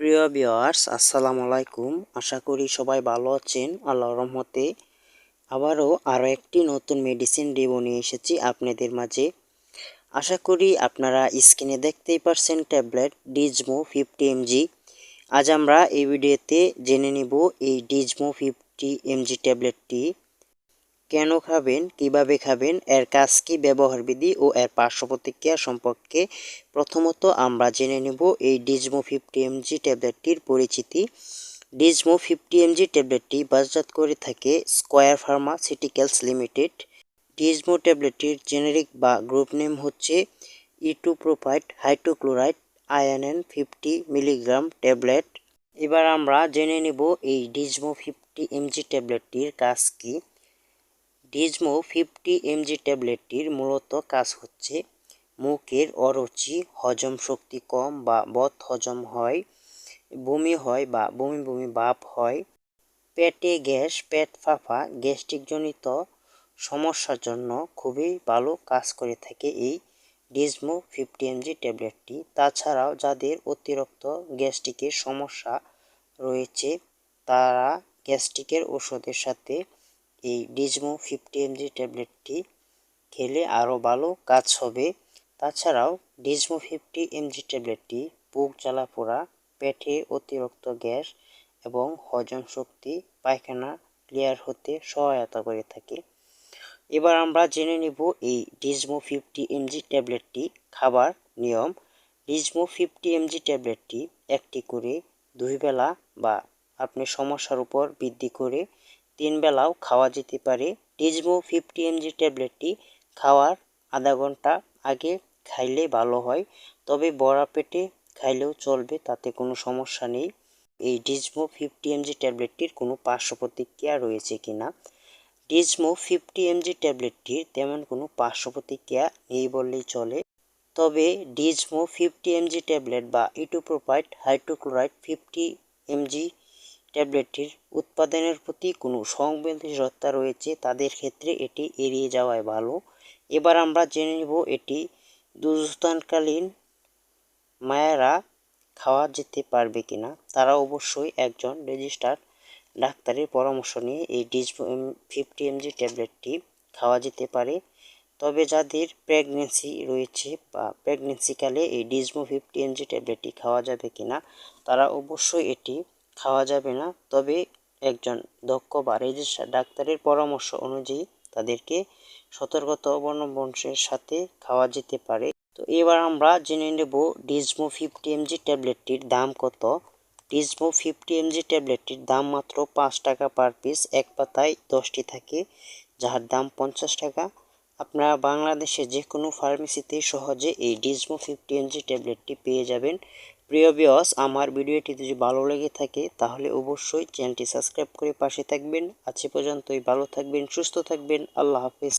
প্রিয় ভিওয়ার্স আসসালামু আলাইকুম। আশা করি সবাই ভালো আছেন। আল্লাহর রহমতে আবারও আরও একটি নতুন মেডিসিন রিভিউ নিয়ে এসেছি আপনাদের মাঝে। আশা করি আপনারা স্ক্রিনে দেখতেই পারছেন ট্যাবলেট ডিজমো ফিফটি এমজি আজ আমরা এই ভিডিওতে জেনে নিব এই ডিজমো ফিফটি এমজি ট্যাবলেটটি কেন খাবেন, কীভাবে খাবেন, এর কাজ কি, ব্যবহার বিধি ও এর পার্শ্ব প্রতিক্রিয়া সম্পর্কে প্রথমত আমরা জেনে নেব এই ডিজমো ফিফটি এমজি ট্যাবলেটটির পরিচিতি। ডিজমো ফিফটি এমজি ট্যাবলেটটি বাজারজাত করে থাকে স্কোয়ার ফার্মাসিউটিক্যালস লিমিটেড। ডিজমো ট্যাবলেটটির জেনেরিক বা গ্রুপ নেম হচ্ছে ইটুপ্রোপাইট হাইড্রোক্লোরাইড আয়ানএন ফিফটি মিলিগ্রাম ট্যাবলেট। এবার আমরা জেনে নেব এই ডিজমো ফিফটি এমজি ট্যাবলেটটির কাজ কী। ডিজমো ফিফটি এমজি ট্যাবলেটটির মূলত কাজ হচ্ছে মুখের অরুচি, হজম শক্তি কম বা বদ হজম হয়, বমি হয় বা বমি বমি ভাব হয়, পেটে গ্যাস, পেট ফাঁপা গ্যাস্ট্রিকজনিত সমস্যার জন্য খুবই ভালো কাজ করে থাকে এই ডিজমো ফিফটি এমজি ট্যাবলেটটি। তাছাড়াও যাদের অতিরিক্ত গ্যাস্ট্রিকের সমস্যা রয়েছে, তারা গ্যাস্ট্রিকের ওষুধের সাথে এই ডিজমো ফিফটি এমজি ট্যাবলেটটি খেলে আরও ভালো কাজ হবে। তাছাড়াও ডিজমো ফিফটি এমজি ট্যাবলেটটি বুক জ্বালা পোড়া, পেটে অতিরিক্ত গ্যাস এবং হজম শক্তি, পায়খানা ক্লিয়ার হতে সহায়তা করে থাকে। এবার আমরা জেনে নিব এই ডিজমো ফিফটি এমজি ট্যাবলেটটি খাবার নিয়ম। ডিজমো ফিফটি এমজি ট্যাবলেটটি একটি করে দুই বেলা বা আপনি সমস্যার উপর বৃদ্ধি করে তিন বেলাও খাওয়া যেতে পারে। ডিজমো ফিফটি এমজি ট্যাবলেটটি খাওয়ার আধা ঘণ্টা আগে খাইলে ভালো হয়, তবে বড়া পেটে খাইলেও চলবে, তাতে কোনো সমস্যা নেই। এই ডিজমো ফিফটি এমজি ট্যাবলেটটির কোনো পার্শ্ব প্রতিক্রিয়া রয়েছে কি না? ডিজমো ফিফটি এমজি ট্যাবলেটটির তেমন কোনো পার্শ্ব প্রতিক্রিয়া নেই বললেই চলে। তবে ডিজমো ফিফটি এমজি ট্যাবলেট বা ইটোপ্রোপাইট হাইড্রোক্লোরাইড ফিফটি এমজি ট্যাবলেটটির উৎপাদনের প্রতি কোনো সংবেদনশীলতা রয়েছে, তাদের ক্ষেত্রে এটি এড়িয়ে যাওয়াই ভালো। এবার আমরা জেনে নেব এটি দুস্থানকালীন মায়েরা খাওয়া যেতে পারবে কিনা। তারা অবশ্যই একজন রেজিস্টার্ড ডাক্তারের পরামর্শ নিয়ে এই ডিজ ফিফটি এমজি ট্যাবলেটটি খাওয়া যেতে পারে। তবে যাদের প্রেগনেন্সি রয়েছে বা প্রেগনেন্সিকালে এই ডিজমো ফিফটি এমজি ট্যাবলেটটি খাওয়া যাবে কিনা, তারা অবশ্যই এটি খাওয়া যাবে না। তবে একজন দক্ষ বা রেজিস্টার ডাক্তারের পরামর্শ অনুযায়ী তাদেরকে সতর্কতা অবলম্বনের সাথে খাওয়া যেতে পারে। তো এবার আমরা জেনে নেব ডিজমো ফিফটি এমজি ট্যাবলেটটির দাম কত। ডিজমো ফিফটি এমজি ট্যাবলেটটির দাম মাত্র পাঁচ টাকা পার পিস, এক পাতায় দশটি থাকে, যার দাম পঞ্চাশ টাকা। আপনারা বাংলাদেশে যে কোনো ফার্মেসিতে সহজে এই ডিজমো ফিফটি এমজি ট্যাবলেটটি পেয়ে যাবেন। প্রিয় বিয়স আমার ভিডিওটি যদি ভালো লেগে থাকে, তাহলে অবশ্যই চ্যানেলটি সাবস্ক্রাইব করে পাশে থাকবেন। আজ পর্যন্তই, ভালো থাকবেন, সুস্থ থাকবেন, আল্লাহ হাফিজ।